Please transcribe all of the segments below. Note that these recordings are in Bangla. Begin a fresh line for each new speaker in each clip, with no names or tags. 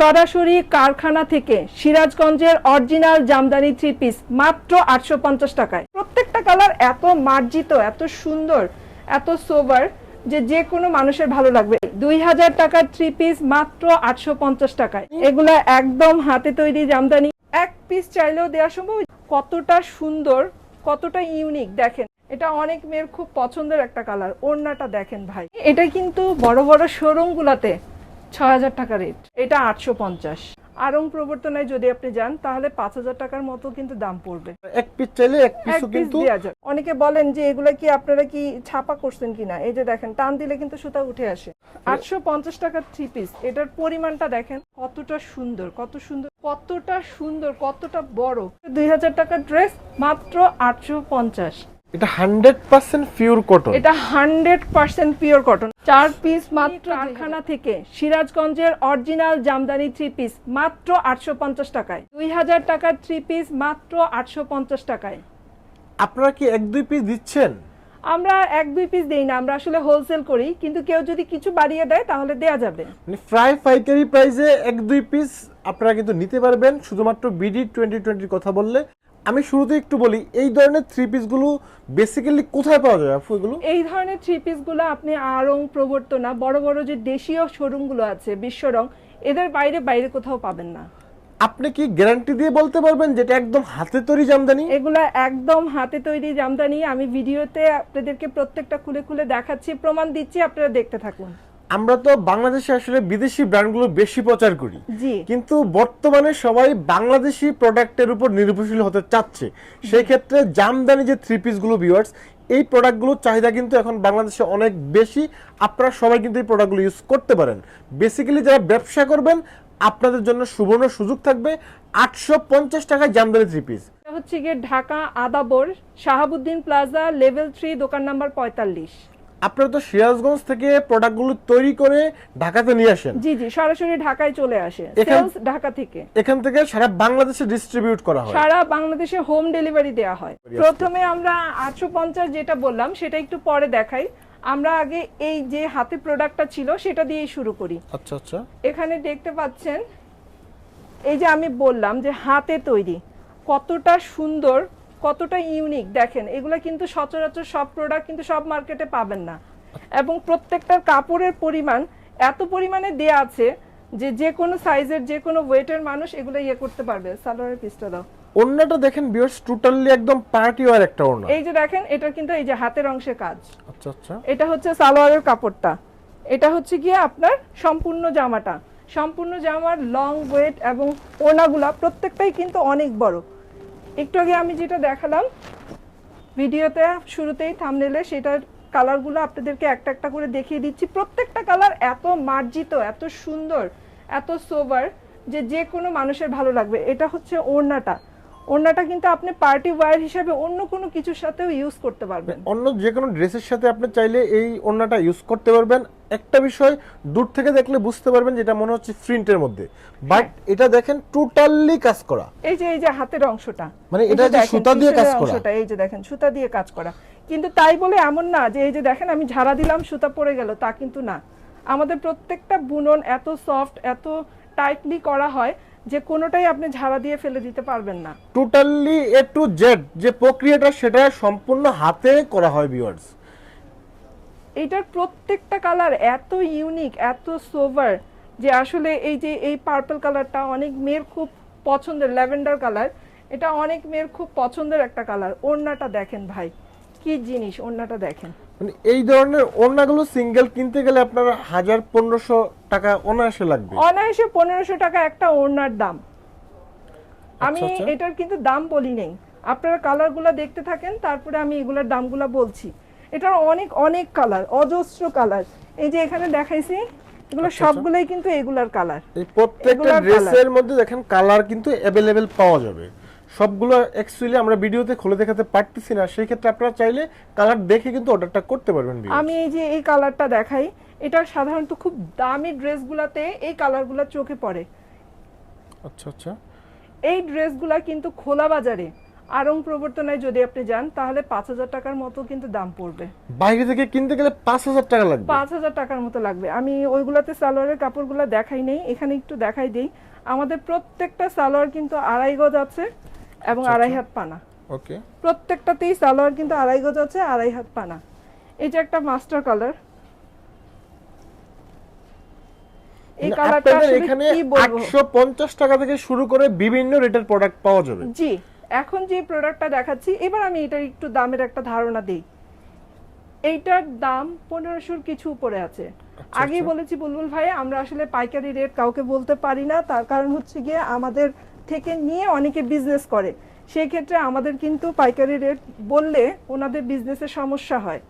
সরাসরি কারখানা থেকে সিরাজগঞ্জের অরিজিনাল জামদানি থ্রি পিস মাত্র আটশো পঞ্চাশ টাকায়। প্রত্যেকটা কালার এত মার্জিত, এত সুন্দর, এত সোবার যে যে কোনো মানুষের ভালো লাগবে। দুই হাজার টাকার থ্রি পিস মাত্র আটশো পঞ্চাশ টাকায়। এগুলা একদম হাতে তৈরি জামদানি। এক পিস চাইলেও দেওয়া সম্ভব কতটা সুন্দর, কতটা ইউনিক দেখেন, এটা অনেক মেয়ের খুব পছন্দের একটা কালার ওড়নাটা দেখেন ভাই। এটা কিন্তু বড় বড় শোরুম ছয় হাজার টাকা রেট এটা আটশো পঞ্চাশ। আরং প্রবর্তনায় যদি আপনি যান তাহলে পাঁচ হাজার টাকার মতো কিন্তু দাম পড়বে।
এক পিস চাইলে এক
পিস
কিন্তু
অনেকে বলেন যে এগুলা কি আপনারা কি ছাপা করছেন কিনা? এই যে দেখেন টান দিলে কিন্তু সুতা উঠে আসে। আটশো পঞ্চাশ টাকার থ্রি পিস এটার পরিমাণটা দেখেন কতটা সুন্দর কত সুন্দর কতটা সুন্দর কতটা বড়। দুই হাজার টাকার ড্রেস মাত্র আটশো পঞ্চাশ।
এটা হান্ড্রেড পার্সেন্ট পিওর কটন
এটা হান্ড্রেড পার্সেন্ট পিওর কটন চার পিস মাত্র কারখানা থেকে সিরাজগঞ্জের অরিজিনাল জামদানি থ্রি পিস মাত্র আটশো পঞ্চাশ টাকায়। দুই হাজার টাকার থ্রি পিস মাত্র আটশো পঞ্চাশ টাকায়।
আপনারা কি এক দুই পিস দিচ্ছেন?
আমরা এক দুই পিস দেই না আমরা আসলে হোলসেল করি কিন্তু কেউ যদি কিছু বাড়িয়ে দেয় তাহলে দেয়া যাবে।
মানে ফ্রাই পাইকারি প্রাইসে এক দুই পিস আপনারা কিন্তু নিতে পারবেন শুধুমাত্র বিডি টোয়েন্টি টোয়েন্টির কথা বললে। আমি শুরুতে একটু বলি এই ধরনের থ্রি পিসগুলো বেসিক্যালি কোথায় পাওয়া যায় আপু এগুলো?
এই ধরনের থ্রি পিসগুলো আপনি আরং প্রবর্তনা বড় বড় যে দেশীয় শোরুমগুলো আছে বিশ্বরং এদের বাইরে বাইরে কোথাও পাবেন না।
আপনি কি গ্যারান্টি দিয়ে বলতে পারবেন যেটা একদম হাতে তৈরি জামদানি?
এগুলা একদম হাতে তৈরি জামদানি আমি ভিডিওতে আপনাদেরকে প্রত্যেকটা খুলে খুলে দেখাচ্ছি প্রমাণ দিচ্ছি আপনারা দেখতে থাকুন।
আমরা তো বাংলাদেশে আসলে বিদেশি ব্র্যান্ডগুলো বেশি প্রচার করি। কিন্তু বর্তমানে সবাই বাংলাদেশি প্রোডাক্টের উপর নির্ভরশীল হতে চাচ্ছে। সেই ক্ষেত্রে জামদানি যে থ্রি পিসগুলো ভিউয়ার্স এই প্রোডাক্টগুলোর চাহিদা কিন্তু এখন বাংলাদেশে অনেক বেশি। আপনারা সবাই কিন্তু এই প্রোডাক্টগুলো ইউজ করতে পারেন। বেসিক্যালি যারা ব্যবসা করবেন আপনাদের জন্য সুবর্ণ সুযোগ থাকবে আটশো পঞ্চাশ টাকায় জামদানি থ্রি পিস
হচ্ছে গিয়ে Dhaka Adabor Shahabuddin plaza level three দোকান নাম্বার পঁয়তাল্লিশ।
আপনারা তো সিরাজগঞ্জ থেকে প্রোডাক্টগুলো তৈরি করে ঢাকাতে নিয়ে আসেন।
জি জি সরাসরি ঢাকায় চলে আসে। সেলস ঢাকা থেকে।
এখান থেকে সারা বাংলাদেশে ডিস্ট্রিবিউট করা হয়।
সারা বাংলাদেশে হোম ডেলিভারি দেওয়া হয়। প্রথমে আমরা আটশো পঞ্চাশ যেটা বললাম সেটা একটু পরে দেখাই। আমরা আগে এই যে হাতে প্রোডাক্টটা ছিল সেটা দিয়েই শুরু করি।
আচ্ছা আচ্ছা।
এখানে দেখতে পাচ্ছেন এই যে আমি বললাম যে হাতে তৈরি। কতটা সুন্দর কতটা ইউনিক দেখেন এগুলো কিন্তু সচরাচর সব প্রোডাক্ট কিন্তু সব মার্কেটে পাবেন না। এবং প্রত্যেকটার কাপড়ের পরিমাণ এত পরিমাণে দেয়া আছে যে যে কোনো সাইজের যে কোনো ওয়েটের মানুষ এগুলো ইয়ে করতে পারবে। সালোয়ারের পিসটা দাও।
ওড়নাটা দেখেন বিয়ার্স টোটালি একদম পার্টি ওয়ার একটা ওড়না।
এই যে দেখেন এটা কিন্তু এই যে হাতের অংশে কাজ।
আচ্ছা আচ্ছা।
এটা হচ্ছে সালোয়ারের কাপড়টা। এটা হচ্ছে গিয়ে আপনার সম্পূর্ণ জামাটা। সম্পূর্ণ জামার লং ওয়েট এবং ওনাগুলা প্রত্যেকটাই কিন্তু অনেক বড়। একটু আগে আমি যেটা দেখালাম, ভিডিওতে শুরুতেই থামনেলে সেটার কালারগুলো আপনাদেরকে একটা একটা করে দেখিয়ে দিচ্ছি। প্রত্যেকটা কালার এত মার্জিত, এত সুন্দর, এত সোবার যে যে কোনো মানুষের ভালো লাগবে। এটা হচ্ছে ওড়নাটা। ওড়নাটা কিন্তু আপনি পার্টি ওয়্যার হিসেবে অন্য কোনো কিছুর সাথেও ইউজ করতে পারবেন।
অন্য যে কোনো ড্রেসের সাথে আপনি চাইলে এই ওড়নাটা ইউজ করতে পারবেন। একটা বিষয় দূর থেকে দেখলে বুঝতে পারবেন যেটা মনে হচ্ছে প্রিন্টের মধ্যে। বাট এটা দেখেন টোটালি কাজ করা।
এই যে এই যে হাতের অংশটা।
মানে এটা যে সুতা দিয়ে কাজ করা।
অংশটা, এই যে দেখেন সুতা দিয়ে কাজ করা। কিন্তু তাই বলে এমন না যে এই যে দেখেন আমি ঝাড়া দিলাম সুতা পড়ে গেল তা কিন্তু না। আমাদের প্রত্যেকটা বুনন এত সফট এত টাইটলি করা হয় যে কোনোটাই আপনি ঝাড়া দিয়ে ফেলে দিতে পারবেন না।
টোটালি এ টু জেড যে প্রক্রিয়াটা সেটা সম্পূর্ণ হাতে করা হয় ভিউয়ার্স
এইটার প্রত্যেকটা কালার এত ইউনিক এত সোভার যে আসলে এই যে এই পার্পল কালারটা অনেক মেয়ের খুব পছন্দের ল্যাভেন্ডার কালার এটা অনেক মেয়ের খুব পছন্দের একটা কালার ওড়নাটা দেখেন ভাই কি জিনিস ওড়নাটা দেখেন।
মানে এই ধরনের ওড়নাগুলো সিঙ্গেল কিনতে গেলে আপনার হাজার পনেরোশো টাকা অনায়াসে লাগবে।
অনায়াসে পনেরোশো টাকা একটা ওড়নার দাম। আমি
আচ্ছা।
এটার কিন্তু দাম বলি নেই। আপনারা কালারগুলো দেখতে থাকেন তারপরে আমি এগুলোর দামগুলো বলছি। এটার অনেক অনেক কালার অজস্র কালার। এই যে এখানে দেখাইছি এগুলো
আচ্ছা,
সবগুলোই কিন্তু এগুলার কালার।
এই প্রত্যেকটা ড্রেসের মধ্যে দেখেন কালার কিন্তু অ্যাভেলেবেল পাওয়া যাবে। সবগুলো অ্যাকচুয়ালি আমরা ভিডিওতে খুলে দেখাতে পারতেছি না সেই ক্ষেত্রে আপনারা চাইলে কালার দেখে কিন্তু অর্ডারটা করতে পারবেন।
আমি এই যে এই কালারটা দেখাই এটা সাধারণত খুব দামি ড্রেসগুলোতে এই কালারগুলো চোখে পড়ে।
আচ্ছা আচ্ছা।
এই ড্রেসগুলা কিন্তু খোলা বাজারে আরং প্রবর্তনায় যদি আপনি যান তাহলে পাঁচ হাজার টাকার মতো কিন্তু দাম পড়বে।
বাইরে থেকে কিনতে গেলে পাঁচ হাজার টাকা লাগবে।
পাঁচ হাজার টাকার মতো লাগবে। আমি ওইগুলাতে সালোয়ারের কাপড়গুলো দেখাই নেই এখানে একটু দেখাই দিই। আমাদের প্রত্যেকটা সালোয়ার কিন্তু আড়াই গজ আছে। এবং
আচ্ছা,
আড়াই
আচ্ছা।
হাত পানা।
ওকে।
প্রত্যেকটাতেই সালোয়ার কিন্তু আড়াই গজ আছে আড়াই হাত পানা। এই যে একটা মাস্টার কালার। এই কালারটা
এখানে
কি বলব?
আটশো পঞ্চাশ টাকা থেকে শুরু করে বিভিন্ন রেটের প্রোডাক্ট পাওয়া যাবে।
জি এখন যে প্রোডাক্টটা দেখাচ্ছি এবার আমি এটার একটু দামের একটা ধারণা দিই। এইটার দাম পনেরোশোর কিছু উপরে আছে। আগে
আচ্ছা।
বলেছি বুলবুল ভাই আমরা আসলে পাইকারি রেট কাউকে বলতে পারি না। তার কারণ হচ্ছে গিয়ে আমাদের থেকে নিয়ে অনেকে বিজনেস করে। সেই ক্ষেত্রে আমাদের কিন্তু পাইকারি রেট বললে ওনাদের বিজনেসের সমস্যা হয়।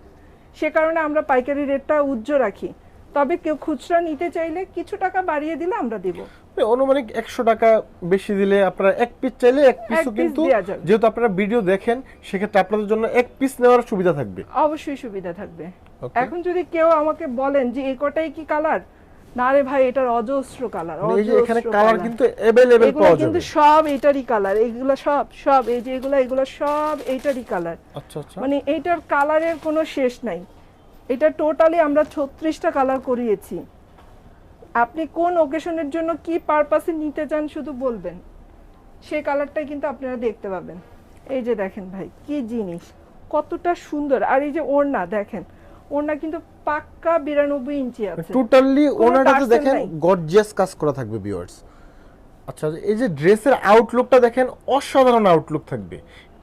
সে কারণে আমরা পাইকারি রেটটা উজ্জ্ব রাখি। তবে কেউ খুচরা নিতে চাইলে কিছু টাকা বাড়িয়ে দিলে আমরা দিব।
অনুমানিক একশো টাকা বেশি দিলে আপনারা এক পিস চাইলে এক পিসও
piece
কিন্তু যেহেতু আপনারা ভিডিও দেখেন সেক্ষেত্রে আপনাদের জন্য এক পিস নেওয়ার সুবিধা থাকবে।
অবশ্যই সুবিধা থাকবে। এখন যদি কেউ আমাকে বলেন যে এই কটাই কি কালার না রে ভাই এটার অজস্র কালার
মানে এখানে কালার কিন্তু
এগুলো
পাওয়া
কিন্তু সব এইটারই কালার এগুলো সব সব এই যে এগুলো এগুলো সব এইটারই কালার
আচ্ছা আচ্ছা।
মানে এইটার কালারের কোনো শেষ নাই। এটা টোটালি আমরা ছত্রিশটা কালার করিয়েছি। আপনি কোন ওকেশনের জন্য কি পারপাসে নিতে চান শুধু বলবেন। সেই কালারটাই কিন্তু আপনারা দেখতে পাবেন। এই যে দেখেন ভাই কি জিনিস কতটা সুন্দর। আর এই যে ওড়না দেখেন ওড়না কিন্তু পাক্কা বিরানব্বই ইঞ্চি আছে।
টোটালি ওনাটাতে দেখেন গর্জিয়াস কাজ করা থাকবে ভিউয়ার্স আচ্ছা এই যে ড্রেসের আউটলুকটা দেখেন অসাধারণ আউটলুক থাকবে।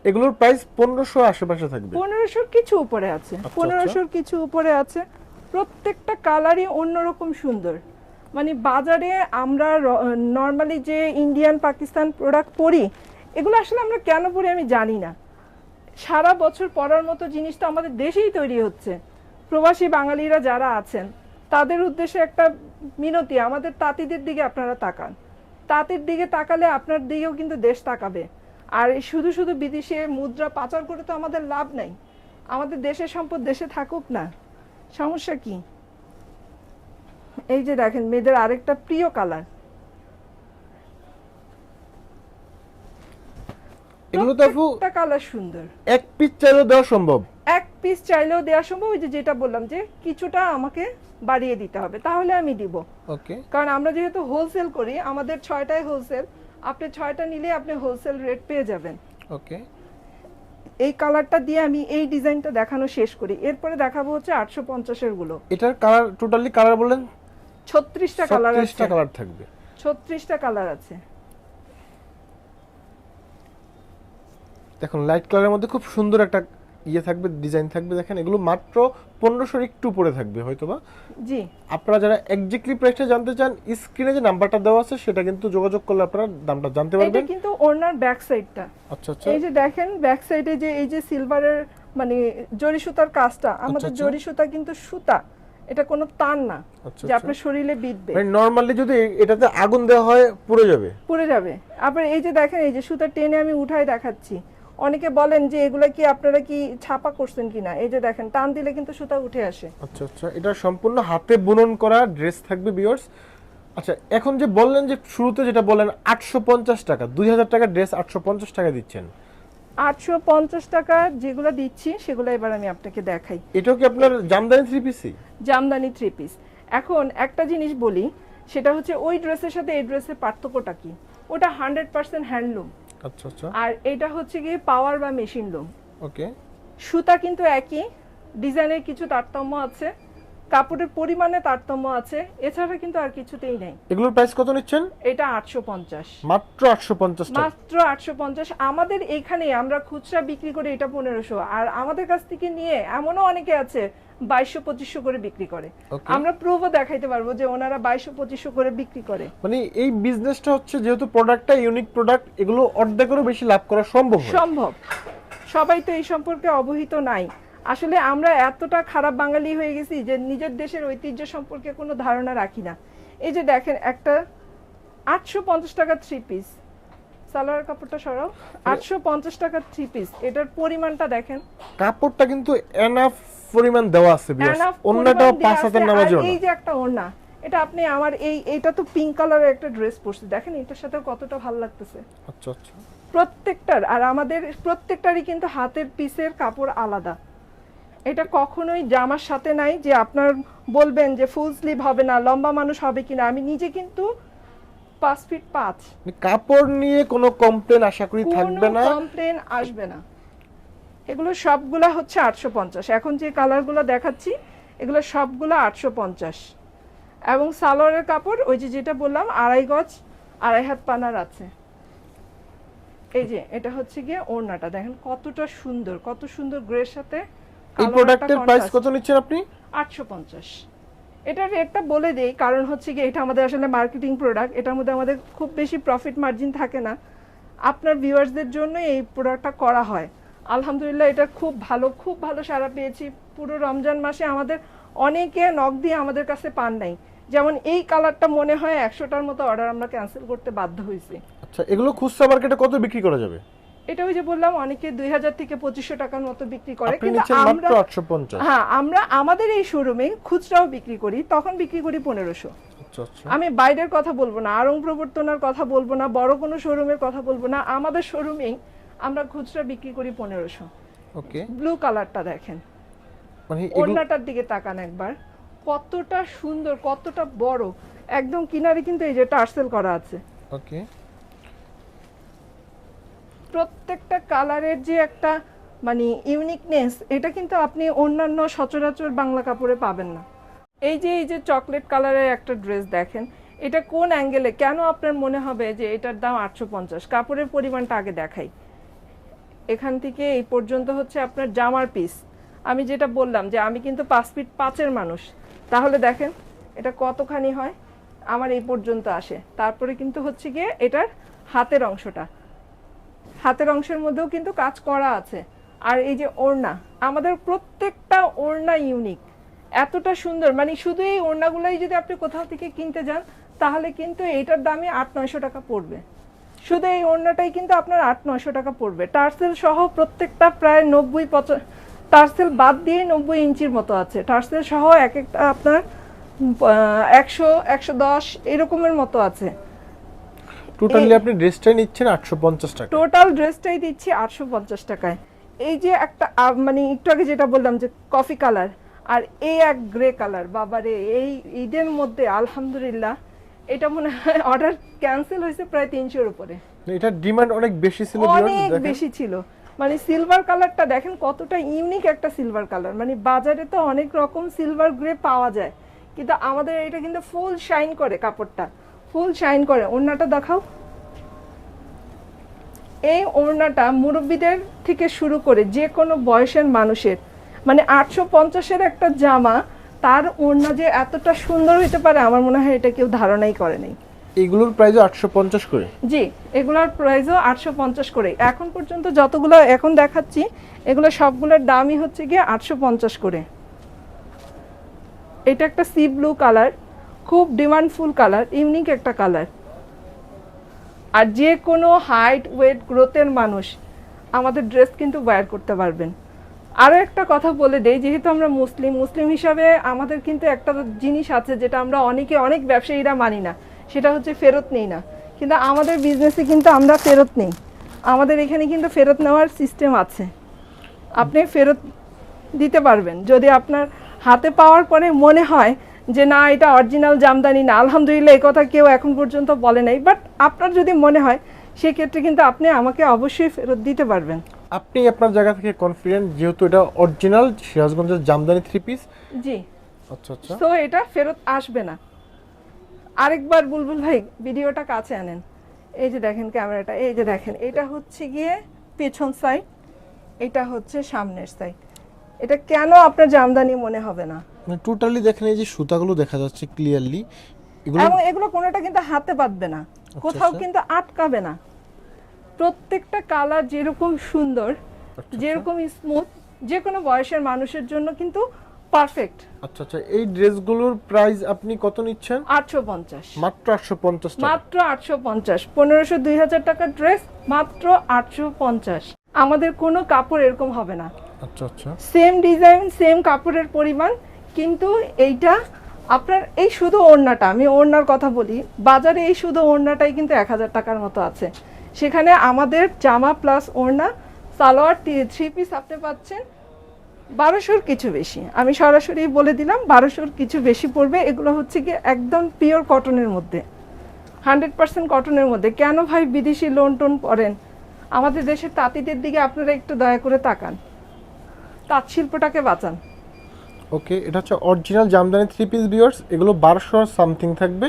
এগুলোর প্রাইস পনেরোশো আশেপাশে থাকবে।
পনেরোশোর কিছু উপরে আছে।
আচ্ছা।
পনেরোশোর কিছু উপরে আছে। প্রত্যেকটা কালারই অন্যরকম সুন্দর। মানে বাজারে আমরা নর্মালি যে ইন্ডিয়ান পাকিস্তান প্রোডাক্ট পরি এগুলো আসলে আমরা কেন পরি আমি জানি না। সারা বছর পরার মতো জিনিস তো আমাদের দেশেই তৈরি হচ্ছে। প্রবাসী বাঙালিরা যারা আছেন, তাদের উদ্দেশ্যে একটা মিনতি, আমাদের তাঁতিদের দিকে আপনারা তাকান। তাঁতির দিকে তাকালে আপনার দিকেও কিন্তু দেশ তাকাবে। আর শুধু শুধু বিদেশে মুদ্রা পাচার করে তো আমাদের লাভ নাই। আমাদের দেশের সম্পদ দেশে থাকুক না। সমস্যা কি? এই যে দেখেন, মেয়েদের আরেকটা প্রিয় কালার
এগুলো তো
প্রত্যেকটা কালার সুন্দর।
এক পিস চাইলেও দেওয়া সম্ভব।
এক পিস চাইলেও দেওয়া সম্ভব ওই যে যেটা বললাম যে কিছুটা আমাকে বাড়িয়ে দিতে হবে তাহলে আমি দিব।
ওকে।
কারণ আমরা যেহেতু হোলসেল করি আমাদের ছয়টায় হোলসেল আপনি ছয়টা নিলে আপনি হোলসেল রেট পেয়ে যাবেন।
ওকে।
এই কালারটা দিয়ে আমি এই ডিজাইনটা দেখানো শেষ করি। এরপরে দেখাবো হচ্ছে আটশো পঞ্চাশেরগুলো।
এটার কালার টোটালি কালার বললেন
ছত্রিশটা কালার আছে।
ছত্রিশটা কালার থাকবে।
ছত্রিশটা কালার আছে।
দেখুন লাইট কালারের মধ্যে খুব সুন্দর একটা ইয়ে থাকবে ডিজাইন থাকবে। দেখেন এগুলো মাত্র পনেরোশোর একটু উপরে থাকবে হয়তোবা।
জি।
আপনারা যারা এক্স্যাক্টলি প্রাইসটা জানতে চান স্ক্রিনে যে নাম্বারটা দেওয়া আছে সেটা কিন্তু যোগাযোগ করলে আপনারা দামটা জানতে পারবেন।
এটা কিন্তু ওনার ব্যাক সাইডটা
আচ্ছা আচ্ছা।
এই যে দেখেন ব্যাক সাইডে যে এই যে সিলভারের মানে জরি সুতার কাজটা আমাদের
আচ্ছা।
জরি সুতা কিন্তু সুতা। এটা কোনো তার না
আচ্ছা,
যে
আচ্ছা।
আপনার শরীরে বিঁধবে।
মানে নর্মালি যদি এটাতে আগুন দেওয়া হয় পুড়ে যাবে।
পুড়ে যাবে। আবার এই যে দেখেন এই যে সুতা টেনে আমি উঠাই দেখাচ্ছি। অনেকে বলেন যে এগুলা কি আপনারা কি ছাপা করছেন কিনা? এই যে দেখেন টান দিলে কিন্তু সুতা উঠে আসে।
আচ্ছা আচ্ছা এটা সম্পূর্ণ হাতে বুনন করা ড্রেস থাকবে বিয়ার্স আচ্ছা এখন যে বললেন যে শুরুতে যেটা বললেন আটশো পঞ্চাশ টাকা দুই হাজার টাকা ড্রেস আটশো পঞ্চাশ টাকা দিচ্ছেন।
আটশো পঞ্চাশ টাকা যেগুলো দিচ্ছি সেগুলো এবার আমি আপনাকে দেখাই।
এটাও কি আপনার jamdani three piece
jamdani three piece এখন একটা জিনিস বলি সেটা হচ্ছে ওই ড্রেসের সাথে এই ড্রেসের পার্থক্যটা কি? ওটা হান্ড্রেড পার্সেন্ট হ্যান্ডলুম
আচ্ছা আচ্ছা।
আর এটা হচ্ছে গিয়ে পাওয়ার বা মেশিন লুম।
ওকে।
সুতা কিন্তু একই ডিজাইনের কিছু তারতম্য আছে কাপড়ের পরিমাণে তারতম্য আছে এছাড়া কিন্তু আর কিছুতেই নেই।
এগুলোর প্রাইস কত নিচ্ছেন?
এটা আটশো পঞ্চাশ।
মাত্র আটশো পঞ্চাশ টাকা।
মাত্র আটশো পঞ্চাশ। আমাদের এখানে আমরা খুচরা বিক্রি করি এটা পনেরোশো। আর আমাদের কাছ থেকে নিয়ে এমনও অনেকে আছে বাইশশো পঁচিশশো করে বিক্রি করে। আমরা প্রুভও দেখাইতে পারব যে ওনারা বাইশশো পঁচিশশো করে বিক্রি করে।
মানে এই বিজনেসটা হচ্ছে যেহেতু প্রোডাক্টটা ইউনিক প্রোডাক্ট এগুলো অর্ধেকেরও বেশি লাভ করা সম্ভব
সম্ভব। সবাই তো এই সম্পর্কে অবহিত নাই। আসলে আমরা এতটা খারাপ বাঙালি হয়ে গেছি যে নিজের দেশের ঐতিহ্য সম্পর্কে কোনো ধারণা রাখি না। এই যে দেখেন একটা আটশো পঞ্চাশ টাকা থ্রি পিস সালোয়ার কাপড়টা সরাও। আটশো পঞ্চাশ টাকা থ্রি পিস এটার পরিমাণটা দেখেন।
কাপড়টা কিন্তু এনাফ পরিমাণ দেওয়া আছে হাতের
আছে,
নামার
আর
জন্য।
এই যে একটা ওড়না এটা আপনি আমার এই এটা তো পিঙ্ক কালারের একটা ড্রেস পরছে। দেখেন এটার সাথে কতটা ভালো লাগতেছে।
আচ্ছা আচ্ছা।
প্রত্যেকটার আর আমাদের প্রত্যেকটারই কিন্তু হাতের পিসের কাপড় আলাদা। এটা কখনোই জামার সাথে নাই যে আপনার বলবেন যে ফুল স্লিভ হবে না লম্বা মানুষ হবে কিনা। আমি নিজে কিন্তু পাঁচ ফিট পাঁচ।
মানে কাপড় নিয়ে কোনো কমপ্লেন আশা করি থাকবে না।
কমপ্লেন আসবে না। এগুলো সবগুলা হচ্ছে আটশো পঞ্চাশ। এখন যে কালারগুলো দেখাচ্ছি এগুলো সবগুলো আটশো পঞ্চাশ। এবং সালোয়ারের কাপড় ওই যে যেটা বললাম আড়াই গজ আড়াই হাত পানার আছে। এই যে এটা হচ্ছে গিয়ে ওড়নাটা। দেখেন কতটা সুন্দর কত সুন্দর গ্রের সাথে
এই প্রোডাক্টের প্রাইস কত নিচ্ছেন আপনি?
আটশো পঞ্চাশ। এটার রেটটা বলে দেই কারণ হচ্ছে কি এটা আমাদের আসলে মার্কেটিং প্রোডাক্ট এটার মধ্যে আমাদের খুব বেশি প্রফিট মার্জিন থাকে না। আপনার ভিউয়ার্সদের জন্য এই প্রোডাক্টটা করা হয়। আলহামদুলিল্লাহ এটা খুব ভালো খুব ভালো সাড়া পেয়েছি। পুরো রমজান মাসে আমাদের অনেকে নখ দিয়ে আমাদের কাছে পান নাই। যেমন এই কালারটা মনে হয় একশোটার মতো অর্ডার আমরা ক্যান্সেল করতে বাধ্য হয়েছি।
আচ্ছা এগুলো খুচরা মার্কেটে কত বিক্রি করা যাবে?
এটা ওই যে বললাম অনেকে দুই হাজার থেকে পঁচিশশো টাকার মতো বিক্রি করে কিন্তু আমরা হ্যাঁ আমরা আমাদের এই শোরুমে খুচরাও বিক্রি করি তখন বিক্রি করি পনেরোশো।
আচ্ছা আচ্ছা।
আমি বাইরের কথা বলব না আরং প্রবর্তনার কথা বলব না বড় কোনো শোরুমের কথা বলব না আমাদের শোরুমেই আমরা খুচরা বিক্রি করি পনেরোশো।
ওকে
ব্লু কালারটা দেখেন।
মানে
ওড়নাটার দিকে তাকান একবার। কতটা সুন্দর কতটা বড়। একদম কিনারে কিন্তু এই যে টার্সেল করা আছে।
ওকে
প্রত্যেকটা কালারের যে একটা মানে ইউনিকনেস এটা কিন্তু আপনি অন্যান্য সচরাচর বাংলা কাপড়ে পাবেন না। এই যে এই যে চকলেট কালারের একটা ড্রেস দেখেন এটা কোন অ্যাঙ্গেলে কেন আপনার মনে হবে যে এটার দাম আটশো পঞ্চাশ? কাপড়ের পরিমাণটা আগে দেখাই। এখান থেকে এই পর্যন্ত হচ্ছে আপনার জামার পিস আমি যেটা বললাম যে আমি কিন্তু পাঁচ ফিট পাঁচের মানুষ। তাহলে দেখেন, এটা কতখানি হয়? আমার এই পর্যন্ত আসে। তারপরে কিন্তু হচ্ছে গিয়ে এটার হাতের অংশটা। হাতের অংশের মধ্যেও কিন্তু কাজ করা আছে। আর এই যে ওড়না, আমাদের প্রত্যেকটা ওড়না ইউনিক এতটা সুন্দর। মানে শুধু এই ওড়নাগুলাই যদি আপনি কোথাও থেকে কিনতে যান, তাহলে কিন্তু এইটার দামে আট, নয়শো টাকা পড়বে। শুধু এই ওড়নাটাই কিন্তু আপনার আট নয়শো টাকা পড়বে। টার্সেল সহ প্রত্যেকটা প্রায় নব্বই পঁচ টার্সেল বাদ দিয়ে নব্বই ইঞ্চির মতো আছে। টার্সেল সহ এক একটা আপনার একশো একশো দশ এরকমের মতো আছে।
টোটালি আপনি ড্রেসটাই নিচ্ছেন আটশো পঞ্চাশ টাকা
টোটাল ড্রেসটাই দিচ্ছি আটশো পঞ্চাশ টাকায়। এই যে একটা মানে একটু আগে যেটা বললাম যে কফি কালার আর এই এক গ্রে কালার বাবারে এই ঈদের মধ্যে আলহামদুলিল্লাহ এটা মনে হয় অর্ডার ক্যান্সেল হয়েছে প্রায় তিনশোর উপরে।
এটার ডিমান্ড অনেক বেশি ছিল
অনেক বেশি ছিল। মানে সিলভার কালারটা দেখেন কতটা ইউনিক একটা সিলভার কালার মানে বাজারে তো অনেক রকম সিলভার গ্রে পাওয়া যায়। কিন্তু আমাদের এটা কিন্তু ফুল শাইন করে কাপড়টা। ফুল শাইন করে। ওড়নাটা দেখাও। এই ওড়নাটা মুরব্বীদের থেকে শুরু করে যে কোনো বয়সের মানুষের। মানে আটশো পঞ্চাশের একটা জামা তার ওড়না যে এতটা সুন্দর হতে পারে আমার মনে হয় এটা কেউ ধারণাই করে নাই।
এগুলোর প্রাইসও আটশো পঞ্চাশ করে।
জি এগুলোর প্রাইসও আটশো পঞ্চাশ করে। এখন পর্যন্ত যতগুলো এখন দেখাচ্ছি এগুলো সবগুলোর দামই হচ্ছে গিয়ে আটশো পঞ্চাশ করে। এটা একটা সি ব্লু কালার খুব ডিমান্ডফুল কালার ইউনিক একটা কালার। আর যে কোনো হাইট ওয়েট গ্রোথের মানুষ আমাদের ড্রেস কিন্তু ওয়্যার করতে পারবেন। আরও একটা কথা বলে দেই, যেহেতু আমরা মুসলিম মুসলিম হিসাবে আমাদের কিন্তু একটা জিনিস আছে যেটা আমরা অনেকে, অনেক ব্যবসায়ীরা মানি না, সেটা হচ্ছে ফেরত নেই না। কিন্তু আমাদের বিজনেসে কিন্তু আমরা ফেরত নেই। আমাদের এখানে কিন্তু ফেরত নেওয়ার সিস্টেম আছে। আপনি ফেরত দিতে পারবেন। যদি আপনার হাতে পাওয়ার পরে মনে হয় যে, না, এটা অরিজিনাল জামদানি না। আলহামদুলিল্লাহ, এই কথা কেউ এখন পর্যন্ত বলে নাই। বাট আপনার যদি মনে হয়, সেক্ষেত্রে কিন্তু আপনি আমাকে অবশ্যই ফেরত দিতে পারবেন।
আপনি আপনার জায়গা থেকে কনফিডেন্ট যেহেতু এটা অরিজিনাল সিরাজগঞ্জের জামদানি থ্রি পিস
জি।
আচ্ছা আচ্ছা।
তো এটা ফেরত আসবে না। আরেকবার বুলবুল ভাই ভিডিওটা কাছে আনেন। এই যে দেখেন ক্যামেরাটা এই যে দেখেন এটা হচ্ছে গিয়ে পেছন সাইড এটা হচ্ছে সামনের সাইড এটা কেন আপনার জামদানি মনে হবে না?
মানে টোটালি দেখেন এই যে সুতাগুলো দেখা যাচ্ছে ক্লিয়ারলি এগুলো
এবং এগুলো কোনোটা কিন্তু হাতে বাঁধবে না। কোথাও
আচ্ছা।
কিন্তু আটকাবে না। প্রত্যেকটা কালার যেরকম সুন্দর
আচ্ছা,
যেরকম স্মুথ যে কোনো বয়সের মানুষের জন্য কিন্তু পারফেক্ট
আচ্ছা আচ্ছা এই ড্রেসগুলোর প্রাইস আপনি কত নিচ্ছেন?
আটশো পঞ্চাশ।
মাত্র আটশো পঞ্চাশ টাকা।
মাত্র আটশো পঞ্চাশ। পনেরোশো দুই হাজার টাকার ড্রেস মাত্র আটশো পঞ্চাশ। আমাদের কোনো কাপড় এরকম হবে না।
আচ্ছা আচ্ছা।
সেম ডিজাইন সেম কাপড়ের পরিমাণ কিন্তু এইটা আপনার এই শুধু ওড়নাটা আমি ওড়নার কথা বলি বাজারে এই শুধু ওড়নাটাই কিন্তু এক হাজার টাকার মতো আছে। সেখানে আমাদের জামা প্লাস ওড়না, সালোয়ার থ্রি পিস আপনি পাচ্ছেন বারোশোর কিছু বেশি। আমি সরাসরি বলে দিলাম, বারোশোর কিছু বেশি পড়বে। এগুলো হচ্ছে কি একদম পিওর কটনের মধ্যে হান্ড্রেড পার্সেন্ট কটনের মধ্যে। কেন ভাই বিদেশি লোন টোন পড়েন? আমাদের দেশের তাঁতিদের দিকে আপনারা একটু দয়া করে তাকান। তাঁত শিল্পটাকে বাঁচান।
ওকে এটা হচ্ছে original jamdani three piece viewers এগুলো বারোশো সামথিং থাকবে।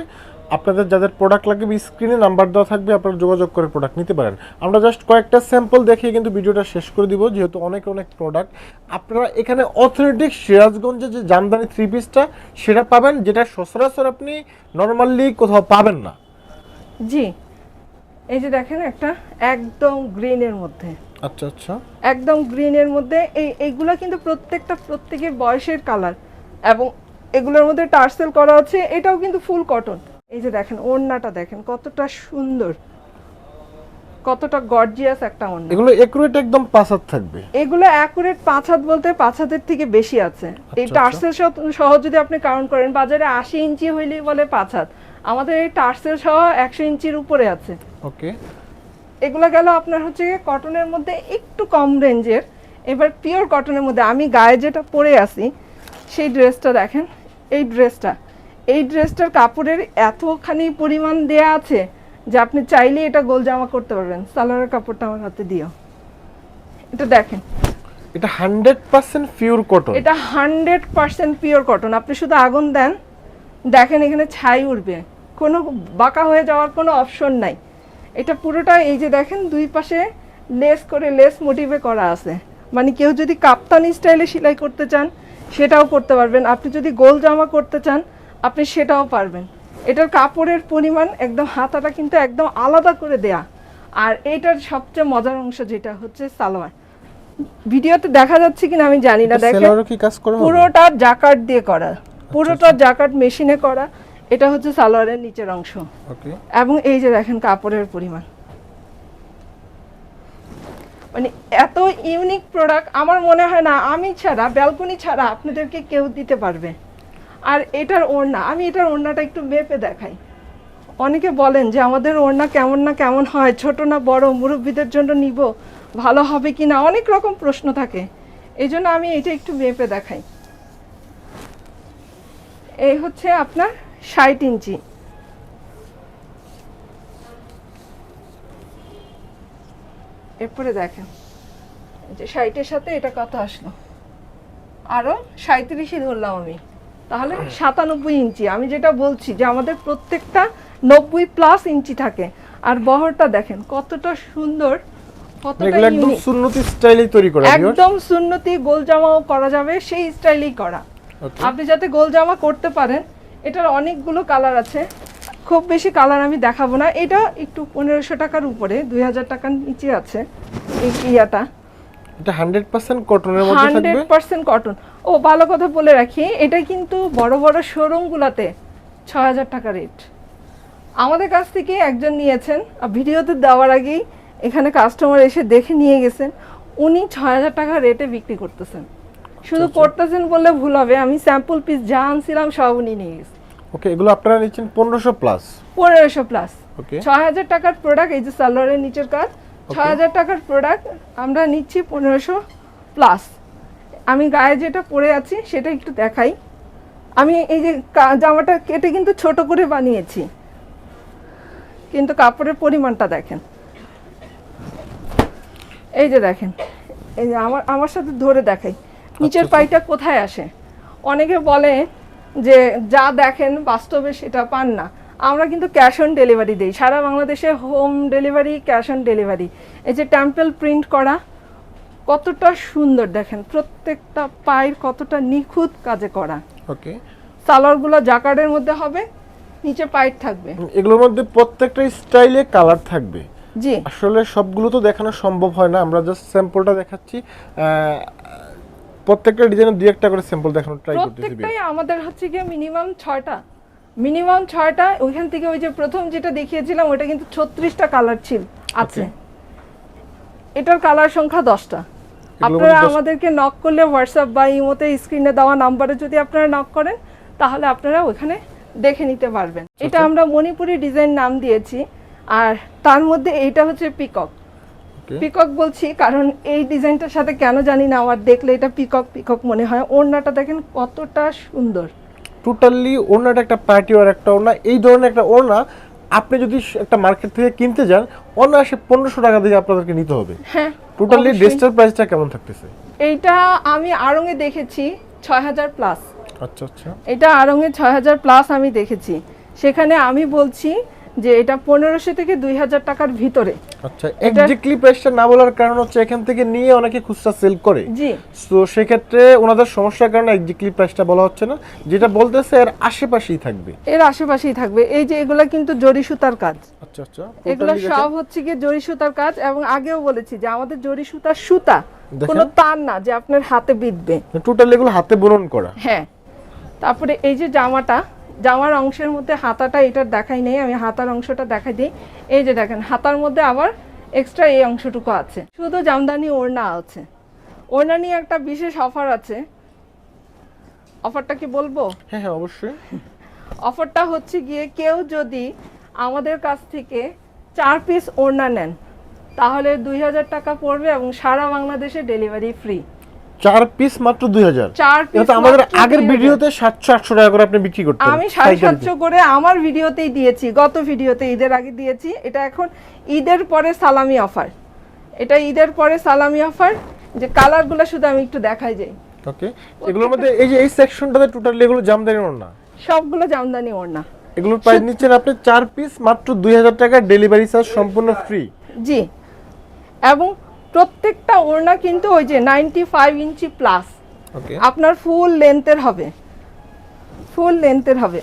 আপনাদের যাদের প্রোডাক্ট লাগবে স্ক্রিনে নাম্বার দেওয়া থাকবে আপনারা যোগাযোগ করে প্রোডাক্ট নিতে পারেন। আমরা জাস্ট কয়েকটা স্যাম্পল দেখিয়ে কিন্তু ভিডিওটা শেষ করে দিব যেহেতু অনেক অনেক প্রোডাক্ট আপনারা এখানে অথেন্টিক সিরাজগঞ্জে যে জামদানি থ্রি পিসটা সেটা পাবেন যেটা সচরাচর আপনি নর্মালি কোথাও পাবেন না।
জি। এই যে দেখেন একটা একদম গ্রিনের মধ্যে।
আচ্ছা আচ্ছা।
একদম গ্রিনের মধ্যে। এই এইগুলা কিন্তু প্রত্যেকটা প্রত্যেকের বয়সের কালার এবং এগুলোর মধ্যে টার্সেল করা আছে এটাও কিন্তু ফুল কটন এই যে দেখেন ওড়নাটা দেখেন কতটা সুন্দর কতটা গর্জিয়াস একটা ওড়না।
এগুলো একুরেট একদম পাঁচ হাত থাকবে।
এগুলো অ্যাকুরেট পাঁচ হাত বলতে পাঁচ হাতের থেকে বেশি আছে। এই
আচ্ছা।
টার্সেল সহ যদি আপনি কাউন্ট করেন বাজারে আশি ইঞ্চি হইলেই বলে পাঁচ হাত। আমাদের এই টার্সেল সহ একশো ইঞ্চির উপরে আছে।
ওকে
এগুলো গেল আপনার হচ্ছে কটনের মধ্যে একটু কম রেঞ্জের এবার পিওর কটনের মধ্যে আমি গায়ে যেটা পরে আছি সেই ড্রেসটা দেখেন এই ড্রেসটা এই ড্রেসটার কাপড়ের এতখানি পরিমাণ দেয়া আছে যে আপনি চাইলেই এটা গোল জামা করতে পারবেন। সালোয়ারের কাপড়টা আমার হাতে দিও। এটা দেখেন।
এটা হান্ড্রেড পার্সেন্ট পিওর কটন।
এটা হান্ড্রেড পার্সেন্ট পিওর কটন। আপনি শুধু আগুন দেন দেখেন এখানে ছাই উঠবে কোনো বাঁকা হয়ে যাওয়ার কোনো অপশন নাই। এটা পুরোটা এই যে দেখেন দুই পাশে লেস করে লেস মোটিভে করা আছে। মানে কেউ যদি কাপ্তানি স্টাইলে সেলাই করতে চান সেটাও করতে পারবেন। আপনি যদি গোল জামা করতে চান আপনি সেটাও পারবেন। এটার কাপড়ের পরিমাণ একদম হাতাটা কিন্তু একদম আলাদা করে দেয়া। আর এইটার সবচেয়ে মজার অংশ যেটা হচ্ছে সালোয়ার। ভিডিওতে দেখা যাচ্ছে কিনা আমি জানি না দেখেন
কি কাজ করা
পুরোটা জাকাট দিয়ে করা। পুরোটা জাকাট মেশিনে করা। এটা হচ্ছে সালোয়ারের নিচের অংশ।
ওকে।
এবং এই যে দেখেন কাপড়ের পরিমাণ। মানে এত ইউনিক প্রোডাক্ট আমার মনে হয় না আমি ছাড়া ব্যালকনি ছাড়া আপনাদেরকে কেউ দিতে পারবে। আর এটার ওড়না, আমি এটার ওড়নাটা একটু মেপে দেখাই। অনেকে বলেন যে আমাদের ওড়না কেমন না কেমন হয়, ছোট না বড়, মুরব্বীদের জন্য নিব, ভালো হবে কি না, অনেক রকম প্রশ্ন থাকে। এই জন্য আমি এটা একটু মেপে দেখাই। এই হচ্ছে আপনার ষাট ইঞ্চি। এরপরে দেখেন যে ষাটের সাথে এটা কত আসলো। আরও সাঁত্রিশে ধরলাম আমি। তাহলে সাতানব্বই ইঞ্চি। আমি যেটা বলছি যে আমাদের প্রত্যেকটা নব্বই প্লাস ইঞ্চি থাকে। আর বহরটা দেখেন কতটা সুন্দর
একদম সুন্নতি স্টাইলেই তৈরি করা
একদম সুন্নতি গোল জামাও করা যাবে সেই স্টাইলেই করা। আপনি যাতে গোল জামা করতে পারেন এটার অনেকগুলো কালার আছে। খুব বেশি কালার আমি দেখাবো না। এটা একটু পনেরোশো টাকার উপরে দুই হাজার টাকার নিচে আছে এই ইয়াটা।
এটা হান্ড্রেড পার্সেন্ট কটনের মধ্যে
হান্ড্রেড
থাকবে
পার্সেন্ট কটন ও ভালো কথা বলে রাখি এটা কিন্তু বড় বড় শোরুমগুলোতে ছ টাকা রেট আমাদের কাছ থেকে একজন নিয়েছেন ভিডিওতে দেওয়ার আগেই এখানে কাস্টমার এসে দেখে নিয়ে গেছেন উনি ছ হাজার টাকা রেটে বিক্রি করতেছেন। শুধু করতেছেন বললে ভুল হবে আমি স্যাম্পল পিস যা আনছিলাম সব উনি নিয়ে গেছেন
ওকে এগুলো আপনারা নিচ্ছেন পনেরোশো প্লাস
পনেরোশো প্লাস
ওকে।
ছ হাজার টাকার প্রোডাক্ট এই যে সালোয়ারের নিচের কাজ ছ হাজার টাকার প্রোডাক্ট আমরা নিচ্ছি পনেরোশো প্লাস আমি গায়ে যেটা পরে আছি সেটা একটু দেখাই। আমি এই যে জামাটা কেটে কিন্তু ছোট করে বানিয়েছি। কিন্তু কাপড়ের পরিমাণটা দেখেন। এই যে দেখেন এই যে আমার আমার সাথে ধরে দেখাই। নিচের পাইটা কোথায় আসে? অনেকে বলে যে যা দেখেন বাস্তবে সেটা পান না। আমরা কিন্তু ক্যাশ অন ডেলিভারি দিই। সারা বাংলাদেশে home delivery cash on delivery এই যে টেম্পল প্রিন্ট করা কতটা সুন্দর দেখেন প্রত্যেকটা পায়ের কতটা নিখুঁত কাজে করা।
ওকে
সালোয়ারগুলো জাকার্ডের মধ্যে হবে নিচে পাইট থাকবে।
এগুলোর মধ্যে প্রত্যেকটা স্টাইলে কালার থাকবে।
জি।
আসলে সবগুলো তো দেখানো সম্ভব হয় না আমরা জাস্ট স্যাম্পলটা দেখাচ্ছি। প্রত্যেকটা ডিজাইনের দুই একটা করে স্যাম্পল দেখানোর ট্রাই করতেছি।
প্রত্যেকটাই আমাদের হচ্ছে গিয়ে মিনিমাম ছয়টা। মিনিমাম ছয়টা ওইখান থেকে ওই যে প্রথম যেটা দেখিয়েছিলাম ওটা কিন্তু ছত্রিশটা কালার ছিল আছে। এটার কালার সংখ্যা দশটা। আপনারা আমাদেরকে নক করলে হোয়াটসঅ্যাপ বা ইমোতে স্ক্রিনে দেওয়া নাম্বারে যদি আপনারা নক করেন তাহলে আপনারা ওখানে দেখে নিতে পারবেন। এটা আমরা মণিপুরি ডিজাইন নাম দিয়েছি আর তার মধ্যে এইটা হচ্ছে পিকক পিকক বলছি কারণ এই ডিজাইনটার সাথে কেন জানি না আমার দেখলে এটা পিকক পিকক মনে হয়। ওড়নাটা দেখেন কতটা সুন্দর।
টোটালি ওড়নাটা একটা পার্টি ওয়ার একটা ওড়না এই ধরনের একটা ওড়না আপনি যদি একটা মার্কেট থেকে কিনতে যান অনায়াসে পনেরোশো টাকা দিয়ে আপনাদেরকে নিতে হবে।
হ্যাঁ
টোটালি
ডিজিটাল
ড্রেসটার প্রাইসটা কেমন থাকতেছে?
এইটা আমি আড়ঙে দেখেছি ছয় হাজার প্লাস
আচ্ছা আচ্ছা।
এটা আড়ঙে ছয় হাজার প্লাস আমি দেখেছি। সেখানে আমি বলছি যে এটা পনেরোশো থেকে দুই হাজার টাকার ভিতরে।
আচ্ছা এক্স্যাক্টলি প্রাইসটা না বলার কারণ হচ্ছে এখান থেকে নিয়ে অনেকে খুচরা সেল করে।
জি।
তো সেক্ষেত্রে ওনাদের সমস্যার কারণে এক্স্যাক্টলি প্রাইসটা বলা হচ্ছে না। যেটা বলতেছে এর আশেপাশেই থাকবে।
এর আশেপাশেই থাকবে। এই যে এগুলা কিন্তু জরি সুতার কাজ।
আচ্ছা আচ্ছা
এগুলো সব হচ্ছে গিয়ে জরি সুতার কাজ এবং আগেও বলেছি যে আমাদের জরি সুতার সুতা কোনো তার না যে আপনার হাতে বিঁধবে।
টোটালি এগুলো হাতে বুনন করা।
হ্যাঁ। তারপরে এই যে জামাটা জামার অংশের মধ্যে হাতাটা এটার দেখাই নেই আমি হাতার অংশটা দেখাই দিই। এই যে দেখেন হাতার মধ্যে আবার এক্সট্রা এই অংশটুকু আছে। শুধু জামদানি ওড়না আছে। ওড়না নিয়ে একটা বিশেষ অফার আছে। অফারটা কি বলব?
হ্যাঁ হ্যাঁ অবশ্যই।
অফারটা হচ্ছে গিয়ে কেউ যদি আমাদের কাছ থেকে চার পিস ওড়না নেন তাহলে দুই হাজার টাকা পড়বে এবং সারা বাংলাদেশে ডেলিভারি ফ্রি
চার পিস মাত্র দুই হাজার।
চার পিস
আমাদের আগের ভিডিওতে সাতশো আটশো টাকা করে আপনি বিক্রি করতেন।
আমি সাড়ে সাতশো করে আমার ভিডিওতেই দিয়েছি গত ভিডিওতে ঈদের আগে দিয়েছি। এটা এখন ঈদের পরে সালামি অফার। এটা ঈদের পরে সালামি অফার যে কালারগুলো শুধু আমি একটু দেখাই যাই।
ওকে এগুলোর মধ্যে এই যে এই সেকশনটাতে টোটালি এগুলো জামদানি না
সবগুলো জামদানি ওড়না।
এগুলোর প্রাইস নিচ্ছেন আপনি চার পিস মাত্র দুই হাজার টাকা ডেলিভারি চার্জ সম্পূর্ণ ফ্রি
জি। এবং প্রত্যেকটা ওড়না কিন্তু ওই যে নাইনটি ফাইভ ইঞ্চি প্লাস আপনার ফুল লেন্থের হবে। ফুল লেন্থের হবে।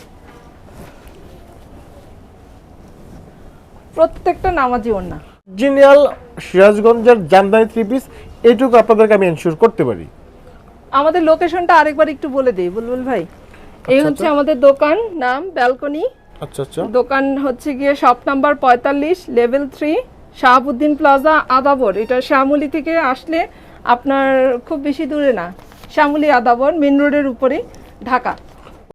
প্রত্যেকটা নামাজি ওড়না।
জিনিয়াল সিরাজগঞ্জের জামদানি থ্রি পিস এইটুকু আপনাদেরকে আমি এনশিওর করতে পারি।
আমাদের লোকেশনটা আরেকবার একটু বলে দিই বুলবুল ভাই। এই
আচ্ছা,
হচ্ছে আমাদের দোকান নাম ব্যালকনি
আচ্ছা আচ্ছা।
দোকান হচ্ছে গিয়ে শপ নাম্বার পঁয়তাল্লিশ level three Shahabuddin plaza Adabor. এটা শ্যামলি থেকে আসলে আপনার খুব বেশি দূরে না। শ্যামলি আদাবর মেন রোডের উপরে ঢাকা।